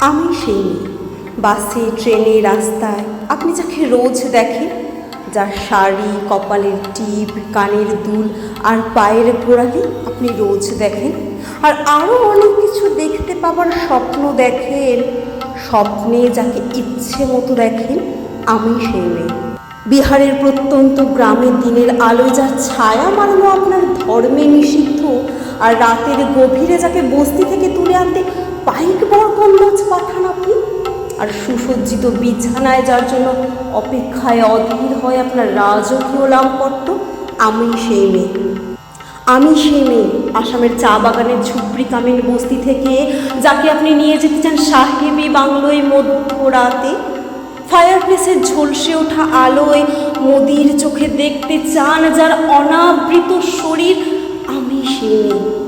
আমি সেই মেয়ে। বাসে, ট্রেনে, রাস্তায়। আপনি যাকে রোজ দেখেন, যার শাড়ি, কপালের টিপ, কানের দুল আর পায়ের গোড়ালি আপনি রোজ দেখেন। আর আরও অনেক কিছু দেখতে পাবার স্বপ্ন দেখেন, স্বপ্নে যাকে ইচ্ছে মতো দেখেন, আমি সেই মেয়ে। বিহারের প্রত্যন্ত গ্রামের দিনের আলো যা ছায়া মারানো আপনার ধর্মে নিষিদ্ধ, আর রাতের গভীরে যাকে বস্তি থেকে তুলে আনতে পাইক আর সুসজ্জিত বিছানায় যার জন্য অপেক্ষায় অধীর হয় আপনার রাজকীয় লামপট্ট, আমি সেই মেয়ে। আমি সেই মেয়ে, আসামের চা বাগানের ঝুপড়ি কামিন বস্তি থেকে, যাকে আপনি নিয়ে যেতে চান সাহেবি বাংলোয় মধ্যরাতে। ফায়ার প্লেসের ঝলসে ওঠা আলোয় মোদির চোখে দেখতে চান যার অনাবৃত শরীর, আমি সেই মেয়ে।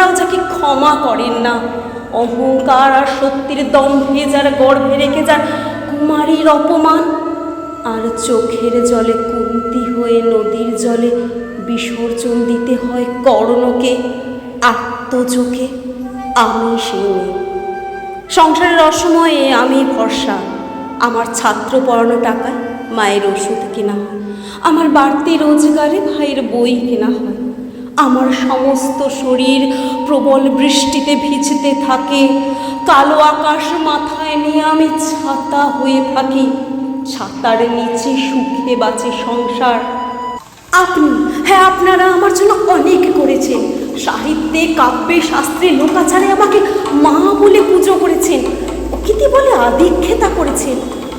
দেবতারাও যাকে ক্ষমা করেন না। অহংকার আর শক্তির দম্ভে যার গর্ভে রেখে যার কুমারীর অপমান, আর চোখের জলে কুন্তি হয়ে নদীর জলে বিসর্জন দিতে হয় কর্ণকে আত্মচোখে আমি সেই সংসারের অসময়ে আমি ভরসা। আমার ছাত্র পড়ানো টাকায় মায়ের ওষুধ কেনা হয়। আমার বাড়তি রোজগারে ভাইয়ের বই কেনা হয়। আমার সমস্ত শরীর প্রবল বৃষ্টিতে ভিজতে থাকে। কালো আকাশ মাথায় নিয়ে আমি ছাতা হয়ে থাকি। ছাতার নিচে সুখে বাঁচে সংসার। আপনি হ্যাঁ আপনারা আমার জন্য অনেক করেছেন। সাহিত্যে, কাব্যে, শাস্ত্রে, লোকাচারে আমাকে মা বলে পুজো করেছেন। প্রকৃতি বলে আদিক্ষেতা করেছেন।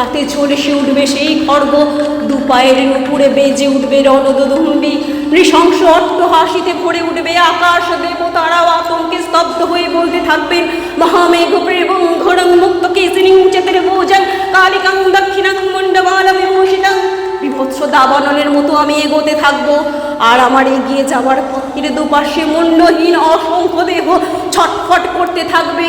হাতে ঝলসে উঠবে সেই খড়গ। দু পায়ের নুপুরে বেজে উঠবে রণদুম্বি নৃশংস হাসিতে ভরে উঠবে আকাশ দেবতারাও। আতঙ্কে স্তব্ধ হয়ে বলতে থাকবেন মহামেঘ প্রেবং ঘোরং মুক্ত কেসিনিং চেতের বোঝান কালিকাং দক্ষিণাং মণ্ডবাল বিভূষিতাং। বিভৎস দাবানলের মতো আমি এগোতে থাকব। আর আমার এগিয়ে যাওয়ার পথের দুপাশে মুন্ডহীন অসংখ্য দেহ ছটফট করতে থাকবে।